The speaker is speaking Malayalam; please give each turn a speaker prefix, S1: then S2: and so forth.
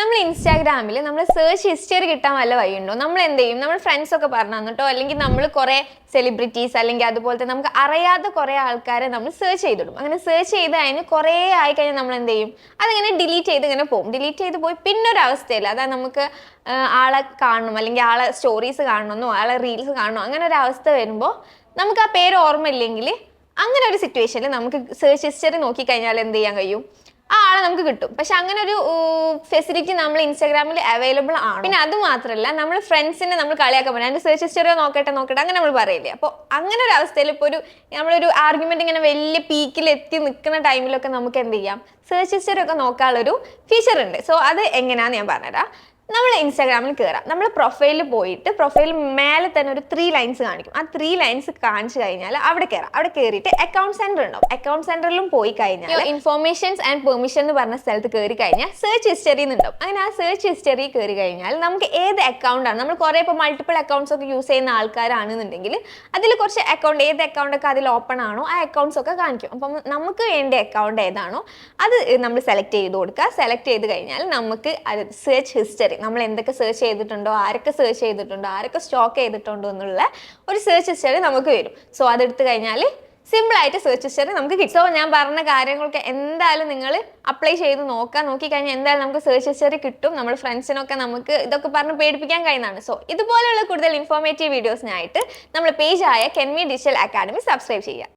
S1: നമ്മൾ ഇൻസ്റ്റാഗ്രാമിൽ നമ്മൾ സെർച്ച് ഹിസ്റ്ററി കിട്ടാൻ വല്ല വഴിയുണ്ടോ? നമ്മൾ എന്ത് ചെയ്യും നമ്മൾ ഫ്രണ്ട്സ് ഒക്കെ പറഞ്ഞു തന്നിട്ടോ അല്ലെങ്കിൽ നമ്മൾ കുറേ സെലിബ്രിറ്റീസ് അല്ലെങ്കിൽ അതുപോലത്തെ നമുക്ക് അറിയാത്ത കുറേ ആൾക്കാരെ നമ്മൾ സെർച്ച് ചെയ്തിടും. അങ്ങനെ സെർച്ച് ചെയ്ത് കഴിഞ്ഞ് കുറേ ആയി കഴിഞ്ഞാൽ നമ്മൾ എന്ത് ചെയ്യും അതിങ്ങനെ ഡിലീറ്റ് ചെയ്ത് ഇങ്ങനെ പോകും. ഡിലീറ്റ് ചെയ്ത് പോയി പിന്നെ ഒരു അവസ്ഥയില്ല അതായത് നമുക്ക് ആളെ കാണണം. അല്ലെങ്കിൽ ആളെ സ്റ്റോറീസ് കാണണമെന്നോ ആളെ റീൽസ് കാണണോ? അങ്ങനെ ഒരു അവസ്ഥ വരുമ്പോൾ നമുക്ക് ആ പേര് ഓർമ്മ ഇല്ലെങ്കിൽ അങ്ങനെ ഒരു സിറ്റുവേഷനിൽ നമുക്ക് സെർച്ച് ഹിസ്റ്ററി നോക്കിക്കഴിഞ്ഞാൽ എന്ത് ചെയ്യാൻ കഴിയും? ആ ആളെ നമുക്ക് കിട്ടും. പക്ഷെ അങ്ങനെ ഒരു ഫെസിലിറ്റി നമ്മൾ ഇൻസ്റ്റാഗ്രാമിൽ അവൈലബിൾ ആണ്. പിന്നെ അത് മാത്രമല്ല നമ്മൾ ഫ്രണ്ട്സിനെ നമ്മൾ കളിയാക്കാൻ പറ്റും അതിന്റെ സെർച്ച് ഹിസ്റ്ററിയോ നോക്കട്ടെ നോക്കട്ടെ അങ്ങനെ നമ്മൾ പറയില്ലേ. അപ്പോൾ അങ്ങനെ ഒരു അവസ്ഥയിൽ ഇപ്പോൾ ഒരു നമ്മളൊരു ആർഗ്യുമെന്റ് ഇങ്ങനെ വലിയ പീക്കിൽ എത്തി നിൽക്കുന്ന ടൈമിലൊക്കെ നമുക്ക് എന്ത് ചെയ്യാം? സെർച്ച് ഹിസ്റ്ററി ഒക്കെ നോക്കാനുള്ളൊരു ഫീച്ചർ ഉണ്ട്. സോ അത് എങ്ങനെയാണെന്ന് ഞാൻ പറഞ്ഞുതരാം. നമ്മൾ ഇൻസ്റ്റാഗ്രാമിൽ കയറാം നമ്മൾ പ്രൊഫൈലിൽ പോയിട്ട് പ്രൊഫൈൽ മേലെ തന്നെ ഒരു ത്രീ ലൈൻസ് കാണിക്കും. ആ ത്രീ ലൈൻസ് കാണിച്ചു കഴിഞ്ഞാൽ അവിടെ കയറാം അവിടെ കയറിയിട്ട് അക്കൗണ്ട് സെന്റർ ഉണ്ടാവും. അക്കൗണ്ട് സെന്ററിലും പോയി കഴിഞ്ഞാൽ ഇൻഫോർമേഷൻസ് ആൻഡ് പെർമിഷൻ എന്ന് പറഞ്ഞ സ്ഥലത്ത് കയറി കഴിഞ്ഞാൽ സെർച്ച് ഹിസ്റ്ററി ഉണ്ടാവും. അങ്ങനെ ആ സെർച്ച് ഹിസ്റ്ററി കയറി കഴിഞ്ഞാൽ നമുക്ക് ഏത് അക്കൗണ്ടാണ് നമ്മൾ കുറേ ഇപ്പോൾ മൾട്ടിപ്പിൾ അക്കൗണ്ട്സ് ഒക്കെ യൂസ് ചെയ്യുന്ന ആൾക്കാരാണെന്നുണ്ടെങ്കിൽ അതിൽ കുറച്ച് അക്കൗണ്ട് ഏത് അക്കൗണ്ട് ഒക്കെ അതിൽ ഓപ്പൺ ആണോ ആ അക്കൗണ്ട്സ് ഒക്കെ കാണിക്കും. അപ്പം നമുക്ക് വേണ്ട അക്കൗണ്ട് ഏതാണോ അത് നമ്മൾ സെലക്ട് ചെയ്ത് കൊടുക്കുക. സെലക്ട് ചെയ്ത് കഴിഞ്ഞാൽ നമുക്ക് അത് സെർച്ച് ഹിസ്റ്ററി നമ്മൾ എന്തൊക്കെ സെർച്ച് ചെയ്തിട്ടുണ്ടോ ആരൊക്കെ സെർച്ച് ചെയ്തിട്ടുണ്ടോ ആരൊക്കെ സ്റ്റോക്ക് ചെയ്തിട്ടുണ്ടോ എന്നുള്ള ഒരു സെർച്ച് ഹിസ്റ്ററി നമുക്ക് വരും. സോ അതെടുത്ത് കഴിഞ്ഞാൽ സിമ്പിളായിട്ട് സെർച്ച് ഹിസ്റ്ററി നമുക്ക് കിട്ടും. സോ ഞാൻ പറഞ്ഞ കാര്യങ്ങളൊക്കെ എന്തായാലും നിങ്ങൾ അപ്ലൈ ചെയ്ത് നോക്കാം. നോക്കിക്കഴിഞ്ഞാൽ എന്തായാലും നമുക്ക് സെർച്ച് ഹിസ്റ്ററി കിട്ടും. നമ്മൾ ഫ്രണ്ട്സിനൊക്കെ നമുക്ക് ഇതൊക്കെ പറഞ്ഞ് പേടിപ്പിക്കാൻ കഴിയുന്നതാണ്. സോ ഇതുപോലെയുള്ള കൂടുതൽ ഇൻഫോർമേറ്റീവ് വീഡിയോസിനായിട്ട് നമ്മുടെ പേജായ കെൻമി ഡിജിറ്റൽ അക്കാഡമി സബ്സ്ക്രൈബ് ചെയ്യുക.